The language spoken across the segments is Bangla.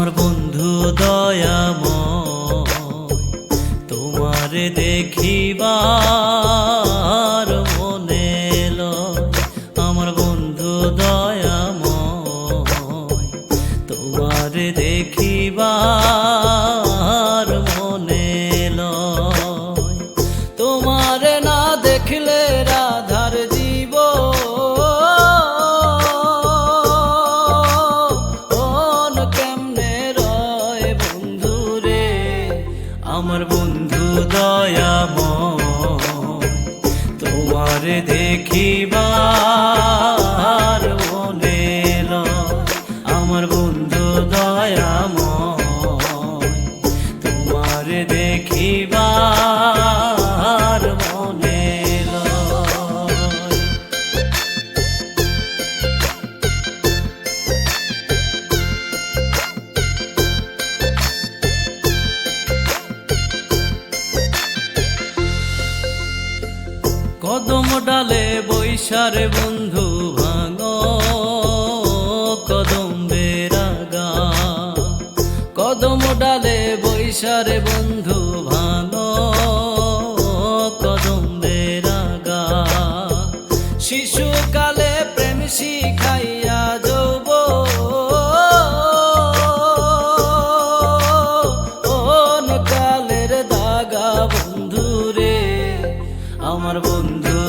আমার বন্ধু দয়াময়, তোমার দেখিবার মনে আমার বন্ধু দয়াময়, তোমার দেখিবার মনে তোমার না দেখলে বন্ধু দয়াম তোমার দেখিবার কদম ডালে বৈশারে বন্ধু ভাঙ কদম বেরাগা কদম ডালে বৈশারে বন্ধু ভাঙ কদম বেরাগা শিশুকালে প্রেম শিখাইয়া যৌব। কালের দাগা বন্ধু রে আমার বন্ধু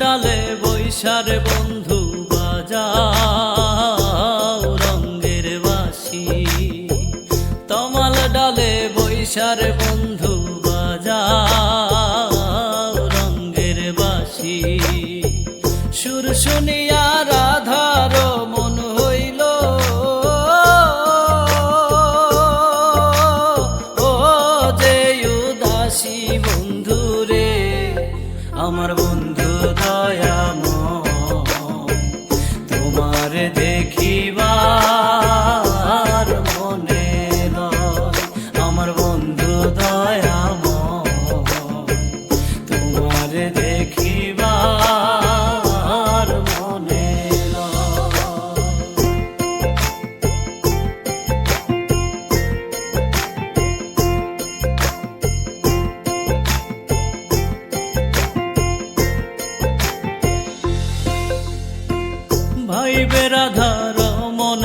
ডালে বৈশারে বন্ধু বাজাও রঙ্গের বাসি। তমাল ডালে বৈশারে বন্ধু বাজাও রঙ্গের বাসি। সুর শুনিয়া রাধার মন হইল, ও যে উদাসী বন্ধু রে, আমার ভাই বেরাধার মন